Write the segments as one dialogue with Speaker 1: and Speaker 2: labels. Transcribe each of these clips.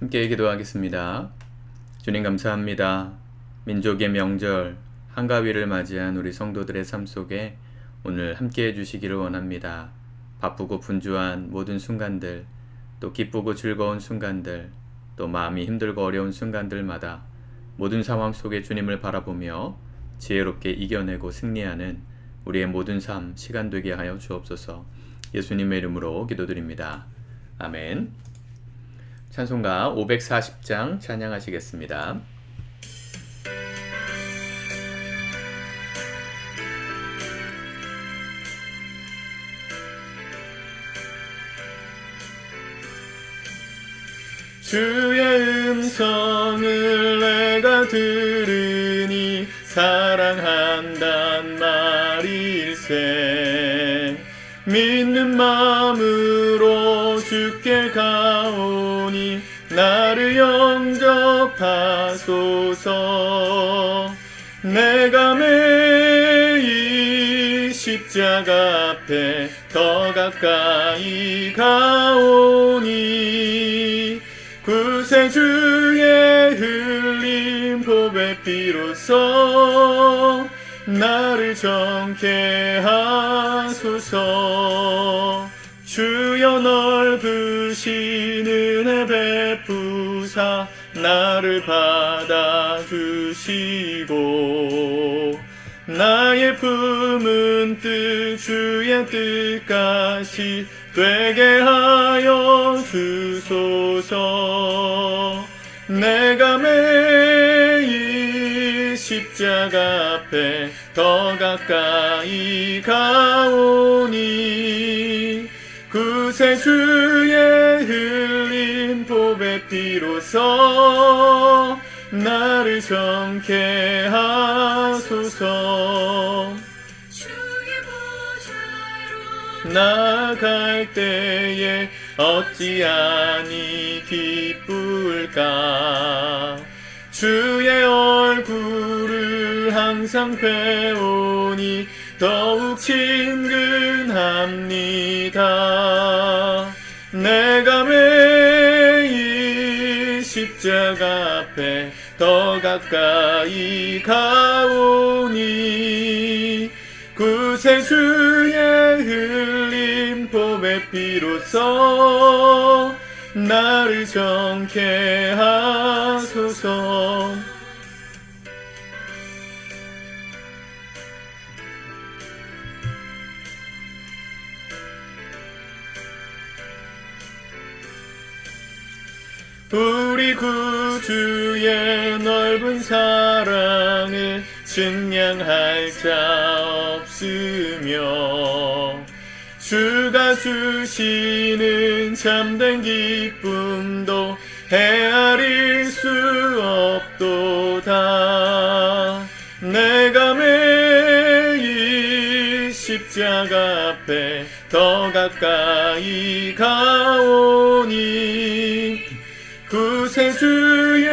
Speaker 1: 함께 기도하겠습니다. 주님 감사합니다. 민족의 명절 한가위를 맞이한 우리 성도들의 삶 속에 오늘 함께 해주시기를 원합니다. 바쁘고 분주한 모든 순간들, 또 기쁘고 즐거운 순간들, 또 마음이 힘들고 어려운 순간들마다 모든 상황 속에 주님을 바라보며 지혜롭게 이겨내고 승리하는 우리의 모든 삶 시간 되게 하여 주옵소서. 예수님의 이름으로 기도드립니다. 아멘. 찬송가 540장 찬양하시겠습니다. 주의 음성을 내가 들으니 사랑한단 말일세 믿는 마음으로 주께 가오니 나를 영접하소서. 내가 매일 십자가 앞에 더 가까이 가오니 구세주의 흘린 보배 피로써 나를 정케 하소서. 주여 넓으신 은혜 베푸사 나를 받아주시고. 나의 품은 뜻 주의 뜻같이 되게 하여 주소서. 내가 매일 십자가 앞에 더 가까이 가오니 구세주의 흘린 보배 피로써 나를 정케 하소서. 나갈 때에 어찌하니 기쁠까? 주의 얼굴을 항상 배우니 더욱 친근합니다. 내가 매일 십자가 앞에 더 가까이 가오니 구세주의 흘린 보배 피로써 나를 정케 하소서 우리 구주의 넓은 사랑을 증량할 자 없으며 주가 주시는 참된 기쁨도 헤아릴 수 없도다. 내가 매일 십자가 앞에 더 가까이 가오니 구세주의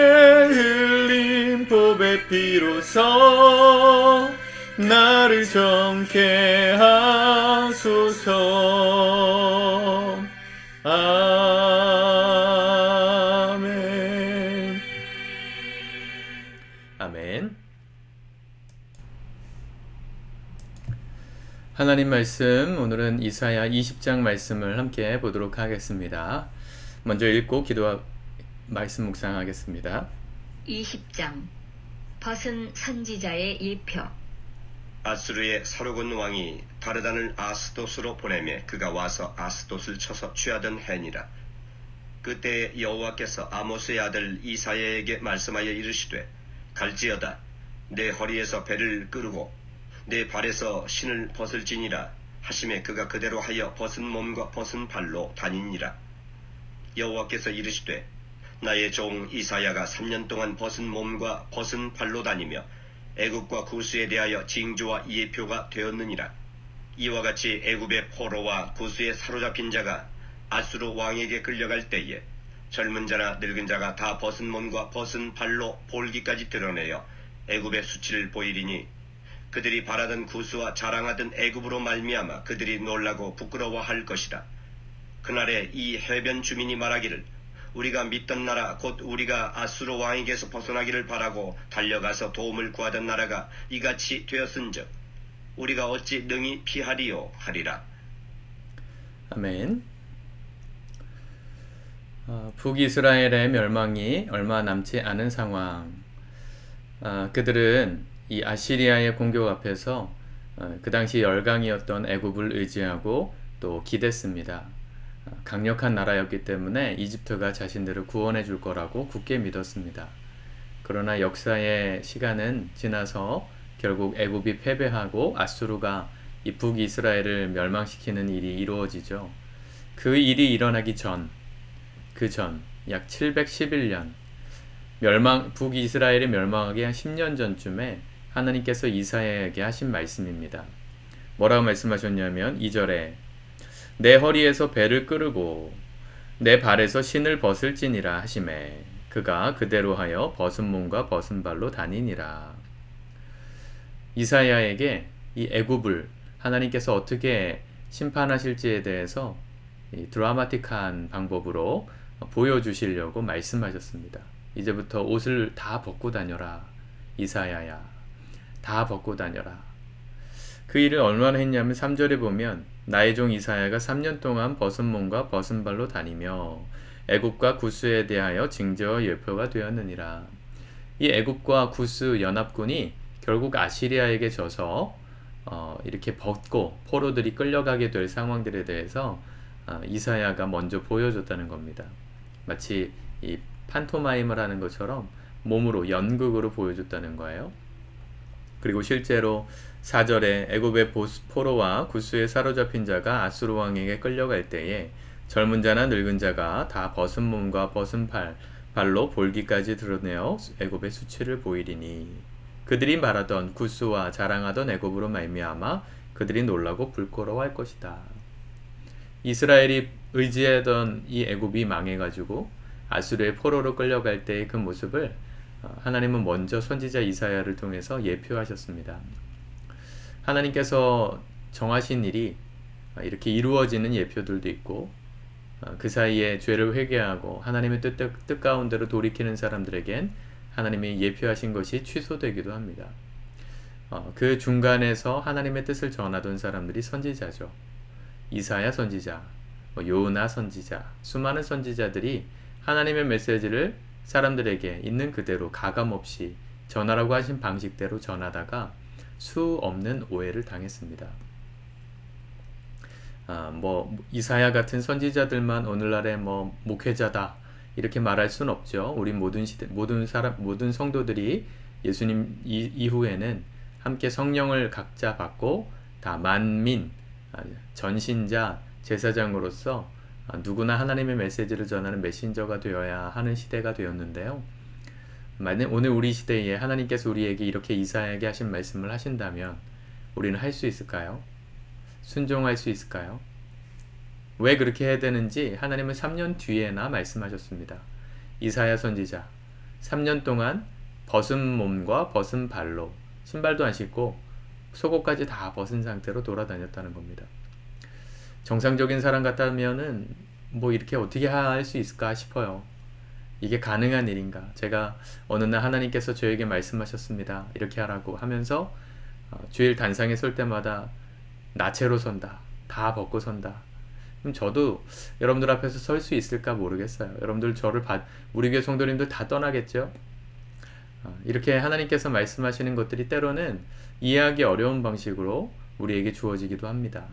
Speaker 1: 흘린 보배 피로써 나를 정케 하소서. 아멘. 아멘. 하나님 말씀 오늘은 이사야 20장 말씀을 함께 보도록 하겠습니다. 먼저 읽고 기도 말씀 묵상하겠습니다.
Speaker 2: 20장 벗은 선지자의 일표
Speaker 3: 아수르의 사르곤 왕이 다르단을 아스도스로 보내매 그가 와서 아스도스를 쳐서 취하던 해니라. 그때 여호와께서 아모스의 아들 이사야에게 말씀하여 이르시되 갈지어다 내 허리에서 배를 끄르고 내 발에서 신을 벗을지니라 하심에 그가 그대로 하여 벗은 몸과 벗은 발로 다니니라. 여호와께서 이르시되 나의 종 이사야가 3년 동안 벗은 몸과 벗은 발로 다니며 애굽과 구스에 대하여 징조와 예표가 되었느니라. 이와 같이 애굽의 포로와 구스에 사로잡힌 자가 아수르 왕에게 끌려갈 때에 젊은 자나 늙은 자가 다 벗은 몸과 벗은 발로 볼기까지 드러내어 애굽의 수치를 보이리니 그들이 바라던 구스와 자랑하던 애굽으로 말미암아 그들이 놀라고 부끄러워할 것이다. 그날에 이 해변 주민이 말하기를 우리가 믿던 나라 곧 우리가 아수르 왕에게서 벗어나기를 바라고 달려가서 도움을 구하던 나라가 이같이 되었은즉 우리가 어찌 능히 피하리요 하리라
Speaker 1: 아멘. 어, 북이스라엘의 멸망이 얼마 남지 않은 상황. 아, 그들은 이 아시리아의 공격 앞에서 어, 그 당시 열강이었던 애굽을 의지하고 또 기댔습니다. 어, 강력한 나라였기 때문에 이집트가 자신들을 구원해 줄 거라고 굳게 믿었습니다. 그러나 역사의 시간은 지나서 결국 애굽이 패배하고 아수르가 이 북이스라엘을 멸망시키는 일이 이루어지죠. 그 일이 일어나기 전, 그 전, 약 711년, 멸망, 북이스라엘이 멸망하기 한 10년 전쯤에 하나님께서 이사야에게 하신 말씀입니다. 뭐라고 말씀하셨냐면 2절에 내 허리에서 배를 끄르고 내 발에서 신을 벗을지니라 하심에 그가 그대로 하여 벗은 몸과 벗은 발로 다니니라. 이사야에게 이 애굽을 하나님께서 어떻게 심판하실지에 대해서 이 드라마틱한 방법으로 보여주시려고 말씀하셨습니다. 이제부터 옷을 다 벗고 다녀라. 이사야야. 다 벗고 다녀라. 그 일을 얼마나 했냐면 3절에 보면 나의 종 이사야가 3년 동안 벗은 몸과 벗은 발로 다니며 애굽과 구스에 대하여 징조와 예표가 되었느니라. 이 애굽과 구스 연합군이 결국 아시리아에게 져서 어, 이렇게 벗고 포로들이 끌려가게 될 상황들에 대해서 어, 이사야가 먼저 보여줬다는 겁니다. 마치 이 판토마임을 하는 것처럼 몸으로 연극으로 보여줬다는 거예요. 그리고 실제로 4절에 애굽의 보스- 포로와 구스에 사로잡힌 자가 아수르 왕에게 끌려갈 때에 젊은 자나 늙은 자가 다 벗은 몸과 벗은 팔, 발로 볼기까지 드러내어 애굽의 수치를 보이리니 그들이 말하던 구스와 자랑하던 애굽으로 말미암아 그들이 놀라고 불끄러워할 것이다. 이스라엘이 의지하던 이 애굽이 망해가지고 아수르의 포로로 끌려갈 때의 그 모습을 어, 하나님은 먼저 선지자 이사야를 통해서 예표하셨습니다. 하나님께서 정하신 일이 어, 이렇게 이루어지는 예표들도 있고 어, 그 사이에 죄를 회개하고 하나님의 뜻, 뜻 가운데로 돌이키는 사람들에겐 하나님이 예표하신 것이 취소되기도 합니다. 어, 그 중간에서 하나님의 뜻을 전하던 사람들이 선지자죠. 이사야 선지자, 뭐 요나 선지자, 수많은 선지자들이 하나님의 메시지를 사람들에게 있는 그대로 가감 없이 전하라고 하신 방식대로 전하다가 수 없는 오해를 당했습니다. 아, 뭐 이사야 같은 선지자들만 오늘날의 뭐 목회자다 이렇게 말할 수는 없죠. 우리 모든 시대 모든 사람 모든 성도들이 예수님 이, 이후에는 함께 성령을 각자 받고 다 만민 아, 전신자 제사장으로서 아, 누구나 하나님의 메시지를 전하는 메신저가 되어야 하는 시대가 되었는데요. 만약 오늘 우리 시대에 하나님께서 우리에게 이렇게 이사야에게 하신 말씀을 하신다면 우리는 할 수 있을까요? 순종할 수 있을까요? 왜 그렇게 해야 되는지 하나님은 3년 뒤에나 말씀하셨습니다. 이사야 선지자 3년 동안 벗은 몸과 벗은 발로 신발도 안 신고 속옷까지 다 벗은 상태로 돌아다녔다는 겁니다. 정상적인 사람 같다면은 뭐 이렇게 어떻게 할 수 있을까 싶어요. 이게 가능한 일인가? 제가 어느 날 하나님께서 저에게 말씀하셨습니다. 이렇게 하라고 하면서 어, 주일 단상에 설 때마다 나체로 선다. 다 벗고 선다. 그럼 저도 여러분들 앞에서 설 수 있을까 모르겠어요. 여러분들 저를 받, 우리 교회 성도님들 다 떠나겠죠? 어, 이렇게 하나님께서 말씀하시는 것들이 때로는 이해하기 어려운 방식으로 우리에게 주어지기도 합니다.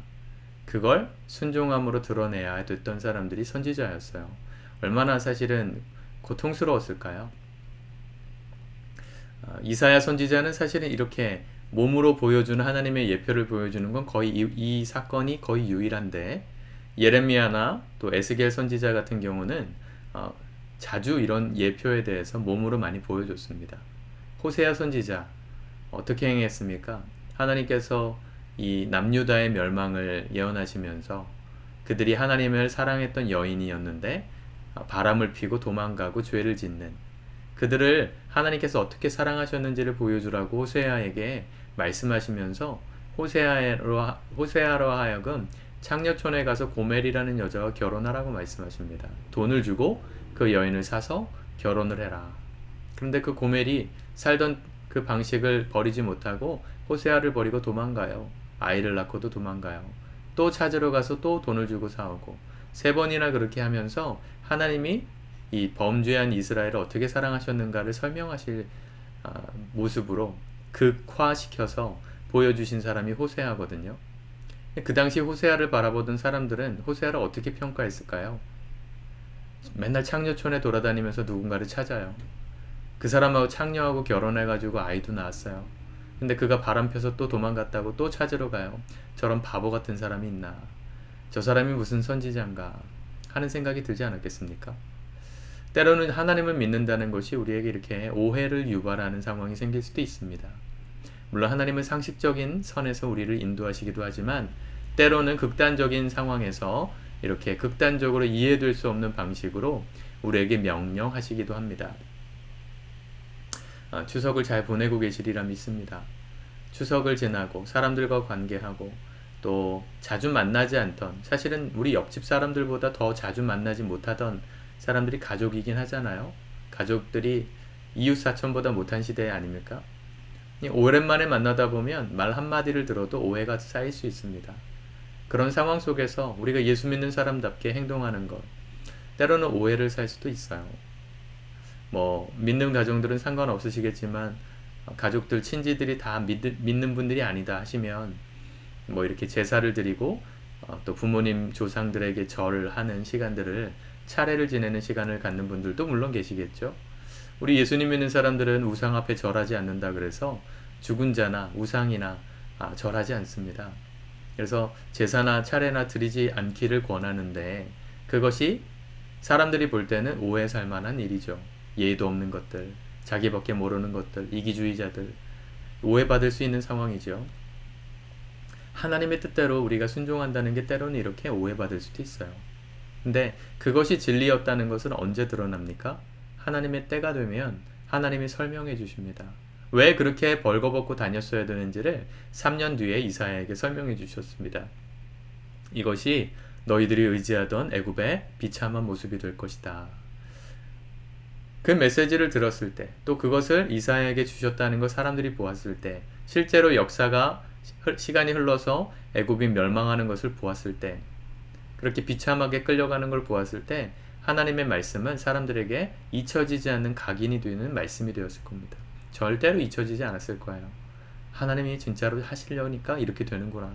Speaker 1: 그걸 순종함으로 드러내야 됐던 사람들이 선지자였어요. 얼마나 사실은 고통스러웠을까요? 어, 이사야 선지자는 사실은 이렇게 몸으로 보여주는 하나님의 예표를 보여주는 건 거의 이, 이 사건이 거의 유일한데 예레미야나 또 에스겔 선지자 같은 경우는 어, 자주 이런 예표에 대해서 몸으로 많이 보여줬습니다. 호세아 선지자 어떻게 행했습니까? 하나님께서 이 남유다의 멸망을 예언하시면서 그들이 하나님을 사랑했던 여인이었는데 어, 바람을 피고 도망가고 죄를 짓는 그들을 하나님께서 어떻게 사랑하셨는지를 보여주라고 호세아에게 말씀하시면서 호세아로 하- 호세아로 하여금 창녀촌에 가서 고멜이라는 여자와 결혼하라고 말씀하십니다. 돈을 주고 그 여인을 사서 결혼을 해라. 그런데 그 고멜이 살던 그 방식을 버리지 못하고 호세아를 버리고 도망가요. 아이를 낳고도 도망가요. 또 찾으러 가서 또 돈을 주고 사오고 세 번이나 그렇게 하면서 하나님이 이 범죄한 이스라엘을 어떻게 사랑하셨는가를 설명하실 아, 모습으로 극화시켜서 보여주신 사람이 호세아거든요. 그 당시 호세아를 바라보던 사람들은 호세아를 어떻게 평가했을까요? 맨날 창녀촌에 돌아다니면서 누군가를 찾아요. 그 사람하고 창녀하고 결혼해가지고 아이도 낳았어요. 근데 그가 바람 펴서 또 도망갔다고 또 찾으러 가요. 저런 바보 같은 사람이 있나. 저 사람이 무슨 선지자인가 하는 생각이 들지 않았겠습니까? 때로는 하나님을 믿는다는 것이 우리에게 이렇게 오해를 유발하는 상황이 생길 수도 있습니다. 물론 하나님은 상식적인 선에서 우리를 인도하시기도 하지만 때로는 극단적인 상황에서 이렇게 극단적으로 이해될 수 없는 방식으로 우리에게 명령하시기도 합니다. 아, 추석을 잘 보내고 계시리라 믿습니다. 추석을 지나고 사람들과 관계하고 또 자주 만나지 않던 사실은 우리 옆집 사람들보다 더 자주 만나지 못하던 사람들이 가족이긴 하잖아요. 가족들이 이웃 사촌보다 못한 시대 아닙니까? 오랜만에 만나다 보면 말 한마디를 들어도 오해가 쌓일 수 있습니다. 그런 상황 속에서 우리가 예수 믿는 사람답게 행동하는 것, 때로는 오해를 살 수도 있어요. 뭐, 믿는 가정들은 상관없으시겠지만, 가족들, 친지들이 다 믿, 믿는 분들이 아니다 하시면, 뭐 이렇게 제사를 드리고, 어, 또 부모님, 조상들에게 절을 하는 시간들을 차례를 지내는 시간을 갖는 분들도 물론 계시겠죠. 우리 예수님 믿는 사람들은 우상 앞에 절하지 않는다 그래서 죽은 자나 우상이나 아, 절하지 않습니다. 그래서 제사나 차례나 드리지 않기를 권하는데 그것이 사람들이 볼 때는 오해 살 만한 일이죠. 예의도 없는 것들, 자기밖에 모르는 것들, 이기주의자들 오해받을 수 있는 상황이죠. 하나님의 뜻대로 우리가 순종한다는 게 때로는 이렇게 오해받을 수도 있어요. 근데 그것이 진리였다는 것은 언제 드러납니까? 하나님의 때가 되면 하나님이 설명해 주십니다. 왜 그렇게 벌거벗고 다녔어야 되는지를 3년 뒤에 이사야에게 설명해 주셨습니다. 이것이 너희들이 의지하던 애굽의 비참한 모습이 될 것이다. 그 메시지를 들었을 때, 또 그것을 이사야에게 주셨다는 걸 사람들이 보았을 때, 실제로 역사가 시간이 흘러서 애굽이 멸망하는 것을 보았을 때, 그렇게 비참하게 끌려가는 걸 보았을 때, 하나님의 말씀은 사람들에게 잊혀지지 않는 각인이 되는 말씀이 되었을 겁니다. 절대로 잊혀지지 않았을 거예요. 하나님이 진짜로 하시려니까 이렇게 되는구나.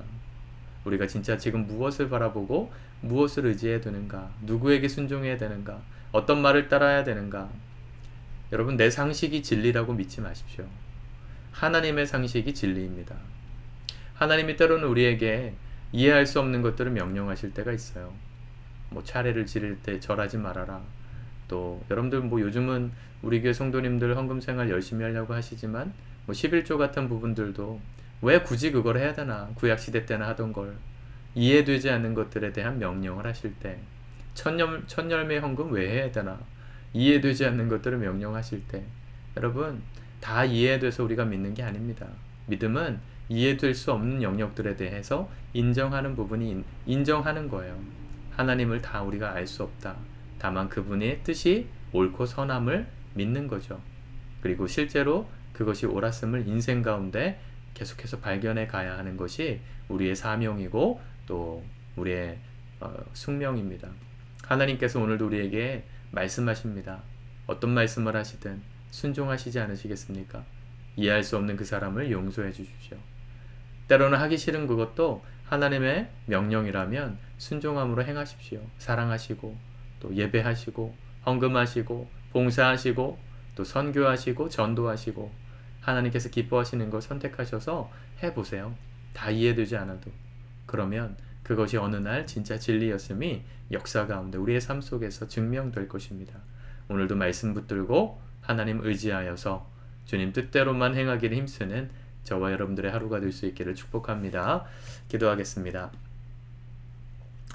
Speaker 1: 우리가 진짜 지금 무엇을 바라보고 무엇을 의지해야 되는가? 누구에게 순종해야 되는가? 어떤 말을 따라야 되는가? 여러분, 내 상식이 진리라고 믿지 마십시오. 하나님의 상식이 진리입니다. 하나님이 때로는 우리에게 이해할 수 없는 것들을 명령하실 때가 있어요. 뭐 차례를 지를 때 절하지 말아라. 또 여러분들 뭐 요즘은 우리 교회 성도님들 헌금 생활 열심히 하려고 하시지만 뭐 11조 같은 부분들도 왜 굳이 그걸 해야 되나 구약 시대 때나 하던 걸 이해되지 않는 것들에 대한 명령을 하실 때 천열 천열매 헌금 왜 해야 되나 이해되지 않는 것들을 명령하실 때 여러분 다 이해돼서 우리가 믿는 게 아닙니다. 믿음은 이해될 수 없는 영역들에 대해서 인정하는 부분이 인정하는 거예요. 하나님을 다 우리가 알 수 없다. 다만 그분의 뜻이 옳고 선함을 믿는 거죠. 그리고 실제로 그것이 옳았음을 인생 가운데 계속해서 발견해 가야 하는 것이 우리의 사명이고 또 우리의 어, 숙명입니다. 하나님께서 오늘도 우리에게 말씀하십니다. 어떤 말씀을 하시든 순종하시지 않으시겠습니까? 이해할 수 없는 그 사람을 용서해 주십시오. 때로는 하기 싫은 그것도 하나님의 명령이라면 순종함으로 행하십시오. 사랑하시고 또 예배하시고 헌금하시고 봉사하시고 또 선교하시고 전도하시고 하나님께서 기뻐하시는 걸 선택하셔서 해보세요. 다 이해되지 않아도 그러면 그것이 어느 날 진짜 진리였음이 역사 가운데 우리의 삶 속에서 증명될 것입니다. 오늘도 말씀 붙들고 하나님 의지하여서 주님 뜻대로만 행하기를 힘쓰는 저와 여러분들의 하루가 될 수 있기를 축복합니다. 기도하겠습니다.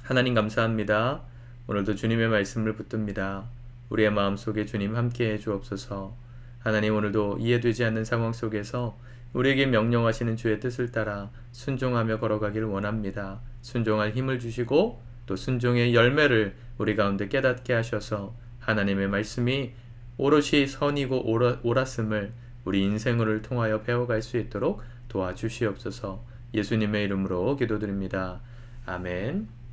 Speaker 1: 하나님 감사합니다. 오늘도 주님의 말씀을 붙듭니다. 우리의 마음속에 주님 함께 해 주옵소서. 하나님 오늘도 이해되지 않는 상황 속에서 우리에게 명령하시는 주의 뜻을 따라 순종하며 걸어가기를 원합니다. 순종할 힘을 주시고 또 순종의 열매를 우리 가운데 깨닫게 하셔서 하나님의 말씀이 오롯이 선이고 옳아, 옳았음을 우리 인생을 통하여 배워갈 수 있도록 도와주시옵소서 예수님의 이름으로 기도드립니다. 아멘.